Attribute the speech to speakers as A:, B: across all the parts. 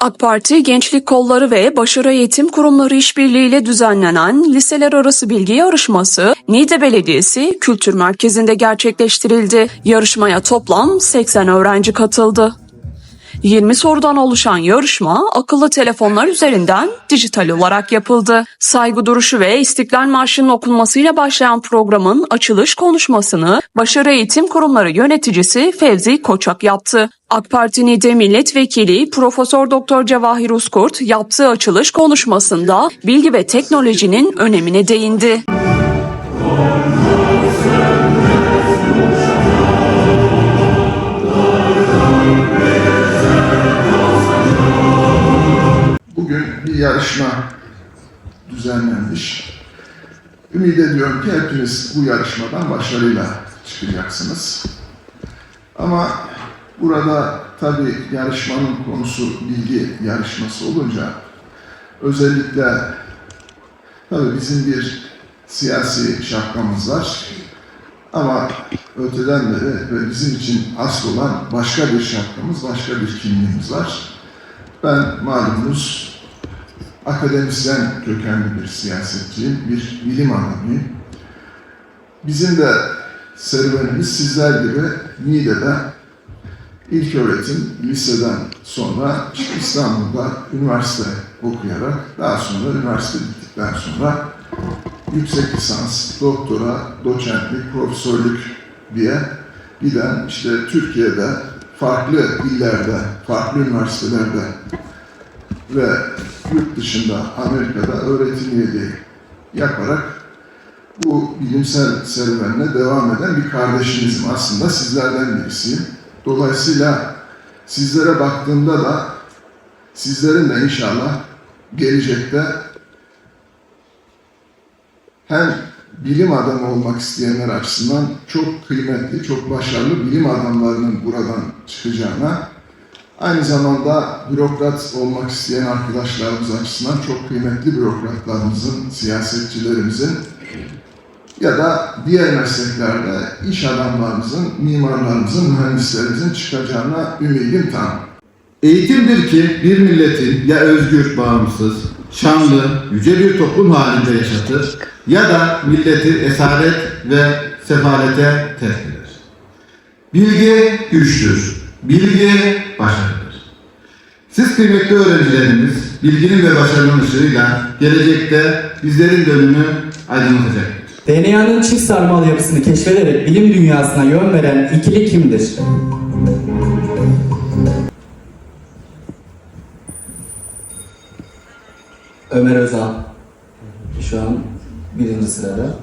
A: AK Parti Gençlik Kolları ve Başarı Eğitim Kurumları işbirliğiyle düzenlenen liseler arası bilgi yarışması Niğde Belediyesi Kültür Merkezi'nde gerçekleştirildi. Yarışmaya toplam 80 öğrenci katıldı. 20 sorudan oluşan yarışma akıllı telefonlar üzerinden dijital olarak yapıldı. Saygı duruşu ve İstiklal Marşı'nın okunmasıyla başlayan programın açılış konuşmasını Başarı Eğitim Kurumları yöneticisi Fevzi Koçak yaptı. AK Parti Niğde Milletvekili Profesör Doktor Cevahir Uskurt yaptığı açılış konuşmasında bilgi ve teknolojinin önemine değindi.
B: Yarışma düzenlenmiş. Ümit ediyorum ki hepiniz bu yarışmadan başarıyla çıkacaksınız. Ama burada tabii yarışmanın konusu bilgi yarışması olunca özellikle tabii bizim bir siyasi şapkamız var. Ama öteden beri ve bizim için asıl olan başka bir şapkamız, başka bir kimliğimiz var. Ben malumunuz akademisyen kökenli bir siyasetçiyim, bir bilim adamıyım. Bizim de serüvenimiz sizler gibi Niğde'de ilk öğretim liseden sonra İstanbul'da üniversite okuyarak daha sonra üniversite bittikten sonra yüksek lisans, doktora, doçentlik, profesörlük diye giden işte Türkiye'de farklı illerde, farklı üniversitelerde ve yurt dışında Amerika'da öğretim üyeliği yaparak bu bilimsel serüvenine devam eden bir kardeşinizim aslında sizlerden birisiyim. Dolayısıyla sizlere baktığımda da sizlerin de inşallah gelecekte hem bilim adamı olmak isteyenler açısından çok kıymetli, çok başarılı bilim adamlarının buradan çıkacağına, aynı zamanda bürokrat olmak isteyen arkadaşlarımız açısından çok kıymetli bürokratlarımızın, siyasetçilerimizin ya da diğer mesleklerde iş adamlarımızın, mimarlarımızın, mühendislerimizin çıkacağına ümidim tam.
C: Eğitimdir ki bir milletin ya özgür, bağımsız, şanlı, yüce bir toplum halinde yaşatır ya da milleti esaret ve sefalete terk eder. Bilgi güçtür, bilgi başarıdır. Siz kıymetli öğrencilerimiz bilginin ve başarının ışığıyla gelecekte bizlerin de önünü aydınlatacaktır.
D: DNA'nın çift sarmal yapısını keşfederek bilim dünyasına yön veren ikili kimdir? Ömer Özal. Şu an birinci sırada.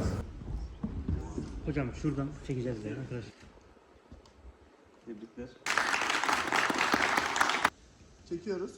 E: Hocam şuradan çekeceğiz de arkadaşlar.
B: Çekiyoruz.